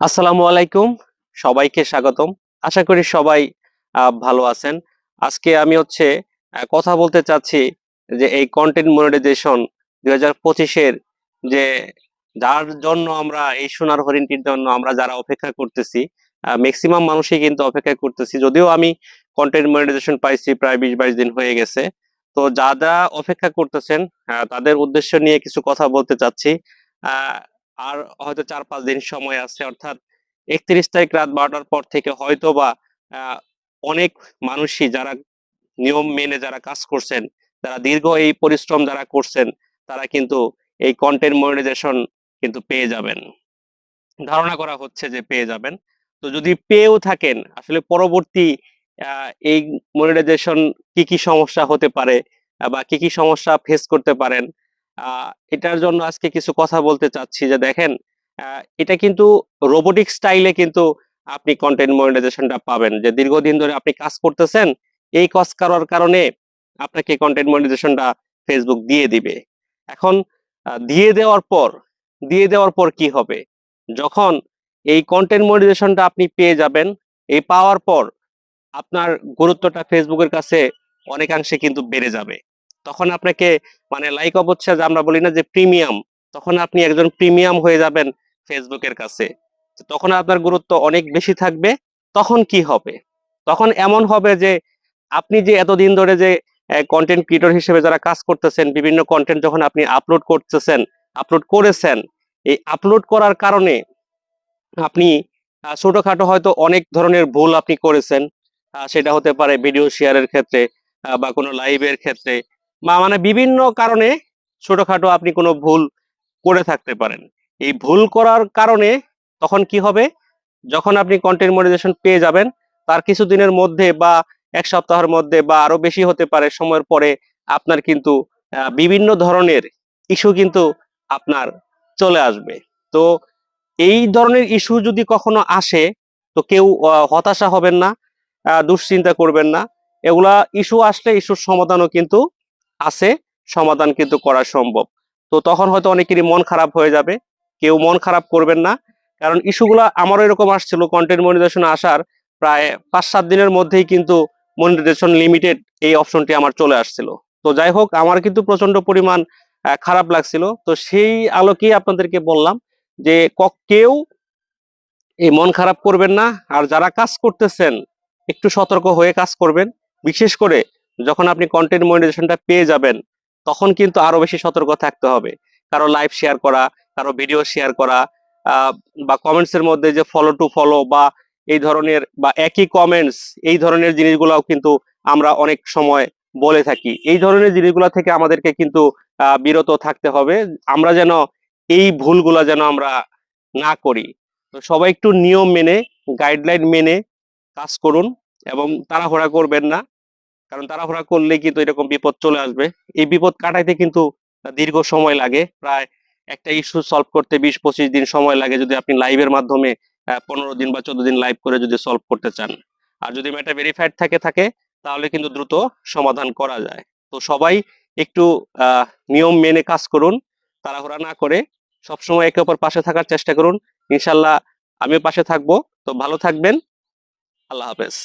আসসালামু আলাইকুম। সবাইকে স্বাগতম। আশা করি সবাই ভালো আছেন। আজকে আমি হচ্ছে কথা বলতে চাচ্ছি যে এই কন্টেন্ট মনিটাইজেশন দুই হাজার পঁচিশের যে যার জন্য আমরা, এই সোনার হরিণটির জন্য আমরা যারা অপেক্ষা করতেছি ম্যাক্সিমাম মানুষই কিন্তু অপেক্ষা করতেছি। যদিও আমি কন্টেন্ট মনিটাইজেশন পাইছি প্রায় বিশ বাইশ দিন হয়ে গেছে। তো যারা অপেক্ষা করতেছেন তাদের উদ্দেশ্য নিয়ে কিছু কথা বলতে চাচ্ছি। আর হয়তো চার পাঁচ দিন সময় আছে, অর্থাৎ একত্রিশ তারিখ রাত বারোটার পর থেকে হয়তো বা অনেক মানুষই যারা নিয়ম মেনে যারা কাজ করছেন তারা দীর্ঘ এই পরিশ্রম যারা করছেন, তারা কিন্তু এই কন্টেন্ট মনিটাইজেশন কিন্তু পেয়ে যাবেন। ধারণা করা হচ্ছে যে পেয়ে যাবেন। তো যদি পেয়েও থাকেন, আসলে পরবর্তী এই মনিটাইজেশন কি কি সমস্যা হতে পারে বা কি কি সমস্যা ফেস করতে পারেন এটার জন্য আজকে কিছু কথা বলতে চাচ্ছি যে দেখেন এটা কিন্তু রোবোটিক স্টাইলে কিন্তু আপনি কন্টেন্ট মনিটাইজেশনটা পাবেন। যে দীর্ঘদিন ধরে আপনি কাজ করতেছেন, এই কাজ করার কারণে আপনাকে কন্টেন্ট মনিটাইজেশনটা ফেসবুক দিয়ে দিবে। এখন দিয়ে দেওয়ার পর, দিয়ে দেওয়ার পর কি হবে? যখন এই কন্টেন্ট মনিটাইজেশনটা আপনি পেয়ে যাবেন, এই পাওয়ার পর আপনার গুরুত্বটা ফেসবুকের কাছে অনেকাংশে কিন্তু বেড়ে যাবে। তখন আপনাকে মানে লাইক অবচ্ছে যে আমরা বলি না যে প্রিমিয়াম তখন আপনি একজন প্রিমিয়াম হয়ে যাবেন ফেসবুকের কাছে। তখন আপনার গুরুত্ব অনেক বেশি থাকবে। তখন কি হবে? তখন এমন হবে যে আপনি যে এতদিন ধরে যে কন্টেন্ট ক্রিয়েটর হিসেবে যারা কাজ করতেছেন, বিভিন্ন কন্টেন্ট যখন আপনি আপলোড করতেছেন আপলোড করেছেন, এই আপলোড করার কারণে আপনি ছোটখাটো হয়তো অনেক ধরনের ভুল আপনি করেছেন। সেটা হতে পারে ভিডিও শেয়ারের ক্ষেত্রে বা কোনো লাইভের ক্ষেত্রে। মানে বিভিন্ন কারণে ছোটখাটো আপনি কোনো ভুল করে থাকতে পারেন। এই ভুল করার কারণে তখন কি হবে? যখন আপনি কন্টেন্ট মনিটাইজেশন পেয়ে যাবেন, তার কিছুদিনের মধ্যে বা এক সপ্তাহের মধ্যে বা আরও বেশি হতে পারে সময়ের পরে আপনার কিন্তু বিভিন্ন ধরনের ইস্যু কিন্তু আপনার চলে আসবে। তো এই ধরনের ইস্যু যদি কখনো আসে, তো কেউ হতাশা হবেন না দুশ্চিন্তা করবেন না। এগুলা ইস্যু আসলে ইস্যুর সমাধানও কিন্তু আছে, সমাধান কিন্তু করা সম্ভব। তো তখন হয়তো অনেকেরই মন খারাপ হয়ে যাবে। কেউ মন খারাপ করবেন না। কারণ ইস্যুগুলা আমারও এরকম আসছিল কন্টেন্ট মনিটাইজেশন আসার প্রায় পাঁচ সাত দিনের মধ্যেই কিন্তু মনিটাইজেশন লিমিটেড এই অপশনটি আমার চলে আসছিল। তো যাই হোক, আমার কিন্তু প্রচণ্ড পরিমাণ খারাপ লাগছিল। তো সেই আলোকেই আপনাদেরকে বললাম যে কেউ এই মন খারাপ করবেন না। আর যারা কাজ করতেছেন, একটু সতর্ক হয়ে কাজ করবেন। বিশেষ করে যখন আপনি কন্টেন্ট মনিটাইজেশনটা পেয়ে যাবেন, তখন কিন্তু আরও বেশি সতর্ক থাকতে হবে। কারও লাইভ শেয়ার করা, কারও ভিডিও শেয়ার করা বা কমেন্টস এর মধ্যে যে ফলো টু ফলো বা এই ধরনের, বা একই কমেন্টস এই ধরনের জিনিসগুলোও কিন্তু আমরা অনেক সময় বলে থাকি। এই ধরনের জিনিসগুলো থেকে আমাদেরকে কিন্তু বিরত থাকতে হবে। আমরা যেন এই ভুলগুলা যেন আমরা না করি। তো সবাই একটু নিয়ম মেনে গাইডলাইন মেনে কাজ করুন এবং তাড়াহুড়া করবেন না। কারণ তাড়াহুড়া করলে কিন্তু এরকম বিপদ চলে আসবে। এই বিপদ কাটাইতে কিন্তু দীর্ঘ সময় লাগে। প্রায় একটা ইস্যু সলভ করতে বিশ পঁচিশ দিন সময় লাগে যদি আপনি লাইভের মাধ্যমে পনেরো দিন বা চোদ্দ দিন লাইভ করে যদি সলভ করতে চান। আর যদি ম্যাটার ভেরিফাইড থাকে থাকে, তাহলে কিন্তু দ্রুত সমাধান করা যায়। তো সবাই একটু নিয়ম মেনে কাজ করুন, তাড়াহুড়া না করে সবসময় একে অপর পাশে থাকার চেষ্টা করুন। ইনশাল্লাহ আমিও পাশে থাকব। তো ভালো থাকবেন। আল্লাহ হাফেজ।